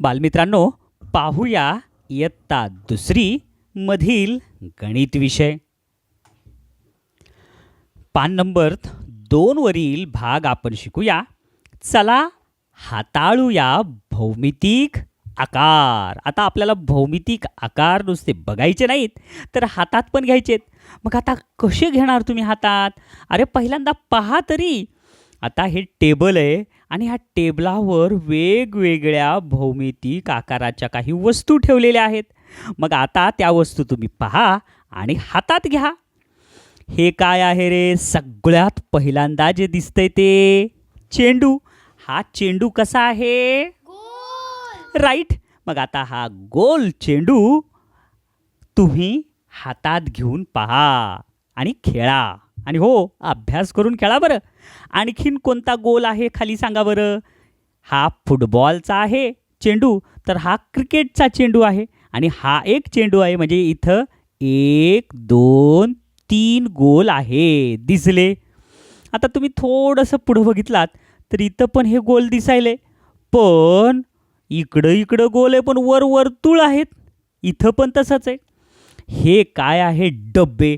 बालमित्रांनो पाहूया इयत्ता दुसरी मधील गणित विषय. पान नंबर दोनवरील भाग आपण शिकूया. चला हाताळूया भौमितिक आकार. आता आपल्याला भौमितिक आकार नुसते बघायचे नाहीत तर हातात पण घ्यायचेत. मग आता कसे घेणार तुम्ही हातात? अरे पहिल्यांदा पहा तरी. आता हे टेबल आहे आणि ह्या टेबलावर वेगवेगळ्या भौमितिक आकाराच्या काही वस्तू ठेवलेल्या आहेत. मग आता त्या वस्तू तुम्ही पहा आणि हातात घ्या. हे काय आहे रे? सगळ्यात पहिल्यांदा जे दिसतंय ते चेंडू. हा चेंडू कसा आहे? राईट. मग आता हा गोल चेंडू तुम्ही हातात घेऊन पहा आणि खेळा. आणि हो अभ्यास करून खेळा बरं. आणखीन कोणता गोल आहे खाली सांगा बरं. हा फुटबॉलचा आहे चेंडू तर हा क्रिकेटचा चेंडू आहे आणि हा एक चेंडू आहे म्हणजे इथं एक दोन तीन गोल आहे. दिसले. आता तुम्ही थोडंसं पुढं बघितलात तर इथं पण हे गोल दिसायले. पण इकडं इकडं गोल आहे पण वर वर्तुळ आहेत. इथं पण तसंच आहे. हे काय आहे डब्बे?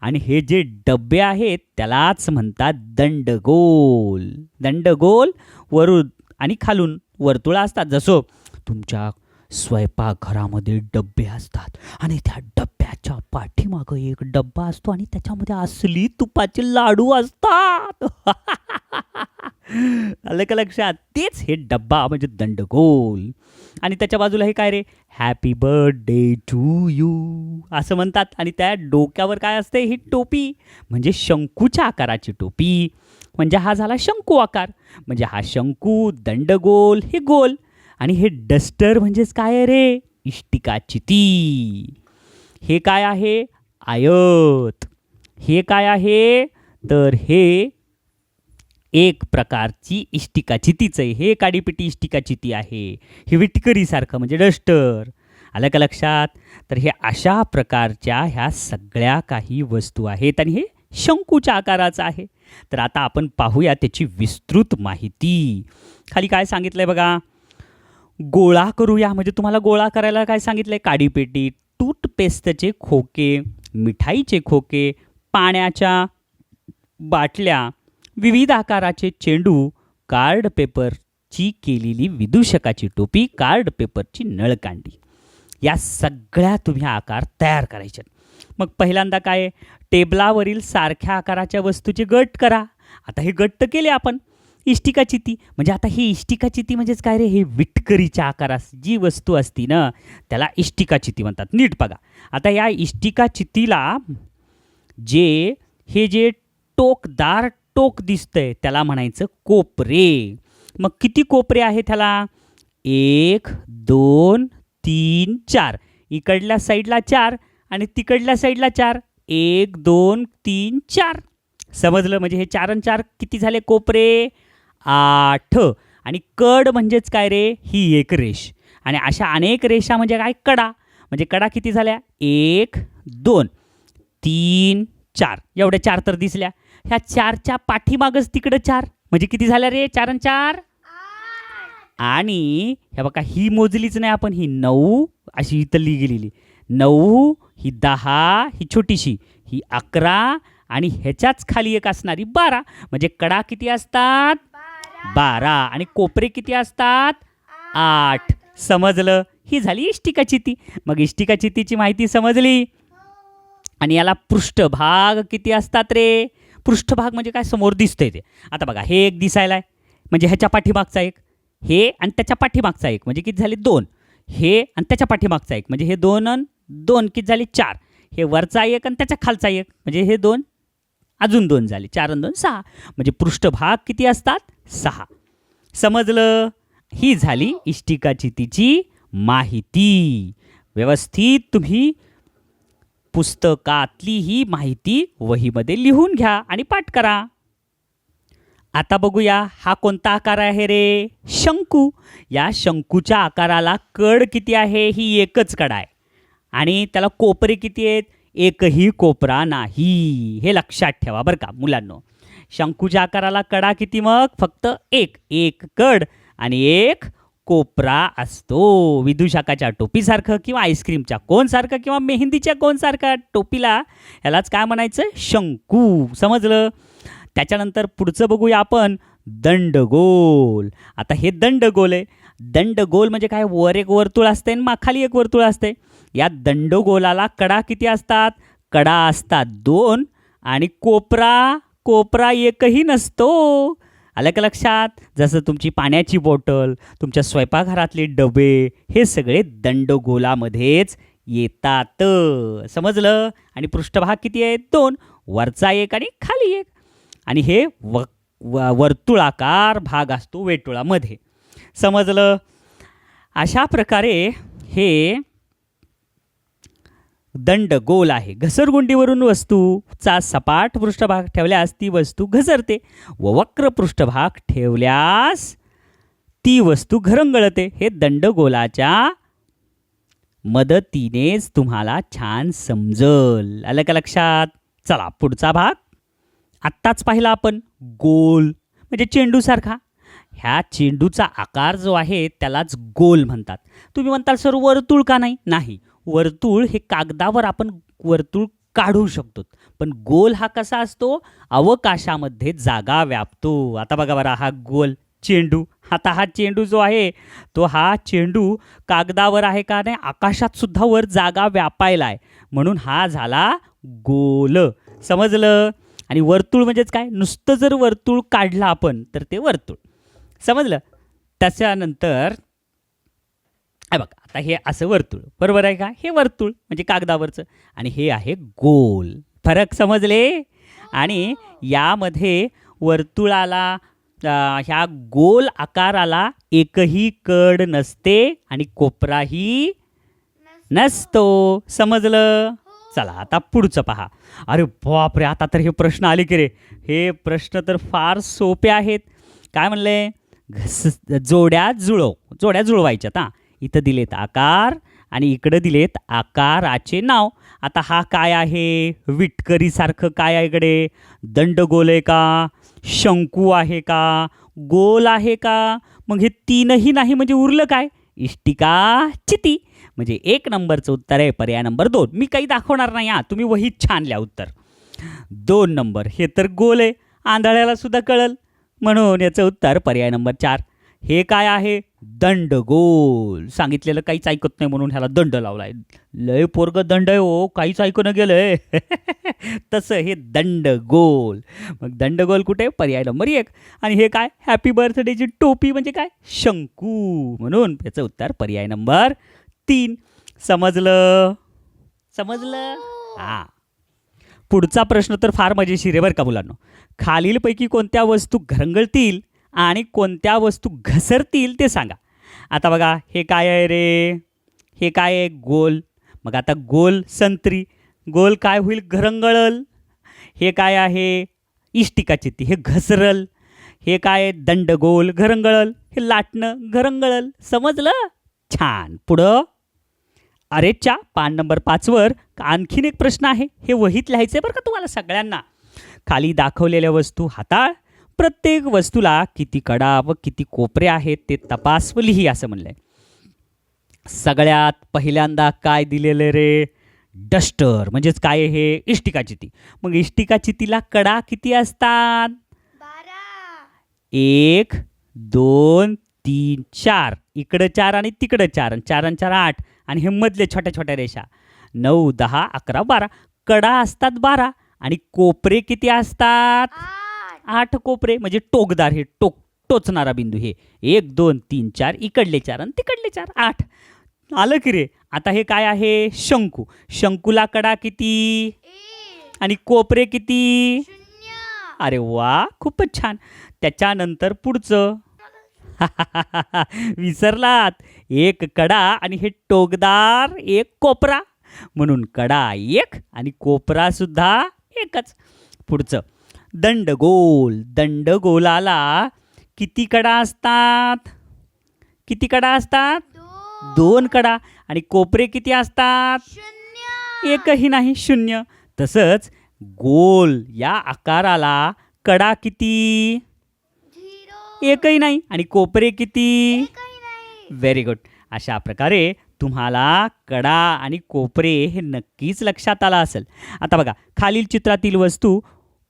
आणि हे जे डबे आहेत त्यालाच म्हणतात दंडगोल. दंडगोल वरून आणि खालून वर्तुळ असतात. जसं तुमच्या स्वयंपाकघरामध्ये डब्बे असतात आणि त्या डब्याच्या पाठीमागं एक डब्बा असतो आणि त्याच्यामध्ये असली तुपाचे लाडू असतात. आलं का लक्षात? तेच हे डब्बा म्हणजे दंडगोल. आणि त्याच्या बाजूला हे काय रे? हॅपी बर्थडे टू यू असं म्हणतात. आणि त्या डोक्यावर काय असते? ही टोपी. म्हणजे शंकूच्या आकाराची टोपी. म्हणजे हा झाला शंकू आकार. म्हणजे हा शंकू दंडगोल हे गोल. आणि हे डस्टर म्हणजेच काय रे? इष्टिका चिती. हे काय आहे? आयत. हे काय आहे? तर हे एक प्रकारची इष्टिका चितीच आहे. हे काडीपिटी इष्टिका चिती आहे. हे विटकरीसारखं म्हणजे डस्टर. आलं का लक्षात? तर हे अशा प्रकारच्या ह्या सगळ्या काही वस्तू आहेत आणि हे शंकूच्या आकाराचं आहे. तर आता आपण पाहूया त्याची विस्तृत माहिती. खाली काय सांगितलंय बघा? गोळा करूया. म्हणजे तुम्हाला गोळा करायला काय सांगितलं आहे काडीपेटी टूथपेस्टचे खोके मिठाईचे खोके पाण्याच्या बाटल्या विविध आकाराचे चेंडू कार्ड पेपरची केलेली विदूषकाची टोपी कार्ड पेपरची नळकांडी. या सगळ्या तुम्ही आकार तयार करायचे. मग पहिल्यांदा काय? टेबलावरील सारख्या आकाराच्या वस्तूचे गट करा. आता हे गट तर केले आपण. इष्टिका चिती म्हणजे आता ही इष्टिका चिती म्हणजेच काय रे? हे विटकरीच्या आकारास जी वस्तू असती ना त्याला इष्टिका चिती म्हणतात. नीट बघा. आता या इष्टिका चितीला जे हे जे टोकदार टोक दिसतंय त्याला म्हणायचं कोपरे. मग किती कोपरे आहे त्याला एक दोन तीन चार. इकडल्या साईडला चार आणि तिकडल्या साईडला चार. एक दोन तीन चार. समजलं? म्हणजे हे चार आणि चार किती झाले? कोपरे? आठ. आणि कड म्हणजेच काय रे? ही एक रेष. आणि अशा अनेक रेषा म्हणजे काय? कडा. म्हणजे कडा किती झाल्या? एक दोन तीन चार. एवढ्या चार तर दिसल्या. ह्या चारच्या पाठीमागच तिकडं चार. म्हणजे किती झाल्या रे? चार आणि चार? आणि ह्या बघा ही मोजलीच नाही आपण. ही नऊ अशी इथं गेलेली. नऊ ही दहा ही छोटीशी. ही अकरा आणि ह्याच्याच खाली एक असणारी बारा. म्हणजे कडा किती असतात? बारा. आणि कोपरे किती असतात? आठ. समजलं? ही झाली इष्टिका चिती. मग इष्टिका चितीची माहिती समजली. आणि याला पृष्ठभाग किती असतात रे? पृष्ठभाग म्हणजे काय? समोर दिसतंय ते. आता बघा हे एक दिसायला आहे. म्हणजे ह्याच्या पाठीमागचा एक. हे आणि त्याच्या पाठीमागचा एक. म्हणजे किती झाले? दोन. हे आणि त्याच्या पाठीमागचा एक. म्हणजे हे दोन दोन. किती झाले? चार. हे वरचा एक आणि त्याच्या खालचा एक. म्हणजे हे दोन अजून दोन झाले. चार आणि दोन सहा. म्हणजे पृष्ठभाग किती असतात? सहा. समजलं? ही झाली इष्टिकाची तिची माहिती. व्यवस्थित तुम्ही पुस्तकातली ही माहिती वहीमध्ये लिहून घ्या आणि पाठ करा. आता बघूया हा कोणता आकार आहे रे? शंकू. या शंकूच्या आकाराला कड किती आहे? ही एकच कड आहे आणि त्याला कोपरे किती आहेत? एकही कोपरा नाही. हे लक्षात ठेवा बरं का मुलांनो. शंकूच्या आकाराला कडा किती मग? फक्त एक एक कड आणि एक कोपरा असतो. विदूषकाच्या टोपीसारखं किंवा आईस्क्रीमच्या कोनसारखं किंवा मेहंदीच्या कोनसारखं टोपीला ह्यालाच काय म्हणायचं? शंकू. समजलं? त्याच्यानंतर पुढचं बघूया आपण दंडगोल. आता हे दंडगोल आहे. दंडगोल म्हणजे काय? वर एक वर्तुळ असते आणि खाली एक वर्तुळ असते. या दंडगोलाला कडा किती असतात? कडा असतात दोन आणि कोपरा कोपरा एकही नसतो. आलं का लक्षात? जसं तुमची पाण्याची बॉटल तुमच्या स्वयंपाकघरातले डबे हे सगळे दंडगोलामध्येच येतात. समजलं? आणि पृष्ठभाग किती आहेत? दोन. वरचा एक आणि खाली एक. आणि हे व- वर्तुळाकार भाग असतो वेटुळामध्ये. समजलं? अशा प्रकारे हे दंडगोल आहे. घसरगुंडीवरून वस्तूचा सपाट पृष्ठभाग ठेवल्यास ती वस्तू घसरते व वक्र पृष्ठभाग ठेवल्यास ती वस्तू घरंगळते. हे दंडगोलाच्या मदतीनेच तुम्हाला छान समजल. आलं का लक्षात? चला पुढचा भाग. आत्ताच पाहिला आपण. गोल म्हणजे चेंडूसारखा. ह्या चेंडूचा आकार जो आहे त्यालाच गोल म्हणतात. तुम्ही म्हणताल सर वर्तुळ का नाही? नाही. वर्तुळ हे कागदावर आपण वर्तुळ काढू शकतो. पण गोल हा कसा असतो? अवकाशामध्ये जागा व्यापतो. आता बघा बरं हा गोल चेंडू आता हा चेंडू जो आहे तो हा चेंडू कागदावर आहे का नाही? आकाशात सुद्धा वर जागा व्यापायला आहे म्हणून हा झाला गोल. समजलं? आणि वर्तुळ म्हणजेच काय? नुसतं जर वर्तुळ काढलं आपण तर ते वर्तुळ. समजलं? त्याच्यानंतर हे बघा आता हे असं वर्तुळ. बरोबर आहे का? हे वर्तुळ म्हणजे कागदावरचं. आणि हे आहे गोल. फरक समजले? आणि यामध्ये वर्तुळाला ह्या गोल आकाराला एकही कड नसते आणि कोपराही नसतो. समजलं? चला आता पुढचं पहा. अरे बापरे आता तर हे प्रश्न आले की रे. हे प्रश्न तर फार सोपे आहेत. काय म्हणले? घस जोड्या जुळव जोड्या जुळवायच्यात हां. इथं दिलेत आकार आणि इकडं दिलेत आकाराचे नाव. आता हा काय आहे? विटकरीसारखं काय आहे इकडे? दंडगोल आहे का? शंकू आहे का? गोल आहे का? मग हे तीनही नाही म्हणजे उरलं काय? इष्टिका चिती. म्हणजे एक नंबरचं उत्तर आहे पर्याय नंबर दोन. मी काही दाखवणार नाही हां. तुम्ही वहीत छान लिहा उत्तर. दोन नंबर. हे तर गोल आहे. आंधळ्याला सुद्धा कळल. म्हणून याचं उत्तर पर्याय नंबर चार. हे काय आहे? दंडगोल सांगितलेलं काहीच ऐकत नाही म्हणून ह्याला दंड लावलाय. लय पोरग दंड आहे हो काहीच ऐकून गेलंय. तसं हे दंडगोल मग दंडगोल कुठे? पर्याय नंबर एक. आणि हे काय? हॅपी बर्थडेची टोपी म्हणजे काय? शंकू म्हणून याचं उत्तर पर्याय नंबर तीन. समजलं? समजलं? हा. पुढचा प्रश्न तर फार मजेशीर आहे बरं का मुलांनो. खालीलपैकी कोणत्या वस्तू घरंगळतील आणि कोणत्या वस्तू घसरतील ते सांगा. आता बघा हे काय आहे रे? हे काय आहे? गोल. मग आता गोल संत्री. गोल काय होईल? घरंगळल. हे काय आहे? इष्टिका चित्ती. हे घसरल. हे काय दंडगोल घरंगळल. हे लाटणं घरंगळल. समजलं? छान. पुढं? अरेच्या पान नंबर पाचवर आणखीन एक प्रश्न आहे. हे वहीत लिहायचं आहे बरं का तुम्हाला सगळ्यांना? खाली दाखवलेल्या वस्तू हाताळ. प्रत्येक वस्तूला किती कडा व किती कोपरे आहेत ते तपास व लिही असं म्हणलंय. सगळ्यात पहिल्यांदा काय दिलेलं रे? डस्टर. म्हणजेच काय हे? इष्टिका चिती. मग इष्टिका चितीला कडा किती असतात? एक दोन तीन चार. इकडं चार आणि तिकडं चार आणि चार आणि चार आठ आणि हे मधले छोट्या छोट्या रेषा. नऊ दहा अकरा बारा. कडा असतात बारा आणि कोपरे किती असतात? आठ. कोपरे. म्हणजे टोकदार हे टोक टोचणारा बिंदू हे. एक दोन तीन चार इकडले चार आणि तिकडले चार आठ. आलं की रे? आता हे काय आहे? शंकू. शंकूला कडा किती? आणि कोपरे किती? अरे वा खूपच छान. त्याच्यानंतर पुढचं. विसरलात. एक कडा आणि हे टोकदार एक कोपरा. म्हणून कडा एक आणि कोपरा सुद्धा एकच. पुढचं. दंडगोल. दंडगोलाला किती कडा असतात? किती कडा असतात? दोन. कडा. आणि कोपरे किती असतात? एकही नाही शून्य. तसंच गोल या आकाराला कडा किती? एकही नाही. आणि कोपरे किती? व्हेरी गुड अशा प्रकारे तुम्हाला कडा आणि कोपरे हे नक्कीच लक्षात आलं असेल. आता बघा खालील चित्रातील वस्तू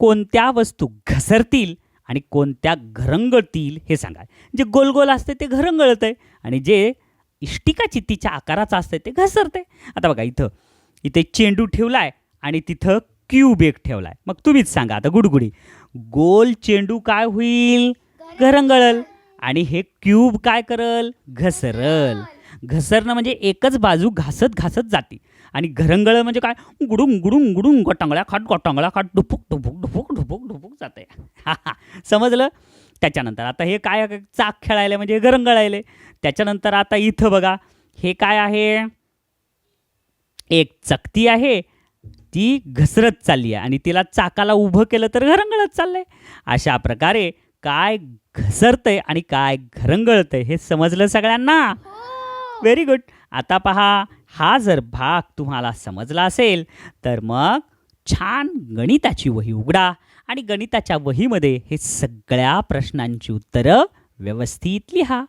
कोणत्या वस्तू घसरतील आणि कोणत्या घरंगळतील हे सांगा. जे गोल गोल असते ते घरंगळत आहे आणि जे इष्टिका चित्तीच्या आकाराचं असतं ते घसरते आता बघा इथं इथे चेंडू ठेवला आहे आणि तिथं क्यूब एक ठेवला आहे मग तुम्हीच सांगा आता गुडगुडी. गोल चेंडू काय होईल? घरंगळल आणि हे क्यूब काय करल? घसरल. घसरणं म्हणजे एकच बाजू घासत घासत जाते. आणि घरंगळ म्हणजे काय? गुडुंग गुडुंग गुडुंग गोटांगळ्या खाट गोटांगळ्या खाट ढुपूक ढुपूक ढुपूक ढुपूक ढुपूक जाते. हा हा. समजलं? त्याच्यानंतर आता हे काय चाक खेळायला म्हणजे घरंगळायले त्याच्यानंतर आता इथं बघा. हे काय आहे? एक चकती आहे. ती घसरत चालली आहे. आणि तिला चाकाला उभं केलं तर घरंगळत चाललंय. अशा प्रकारे काय घसरतंय आणि काय घरंगळतंय हे समजलं सगळ्यांना? हो. व्हेरी गुड आता पहा हा जर भाग तुम्हाला समजला असेल तर मग छान गणिताची वही उघडा आणि गणिताच्या वहीमध्ये हे सगळ्या प्रश्नांची उत्तरं व्यवस्थित लिहा.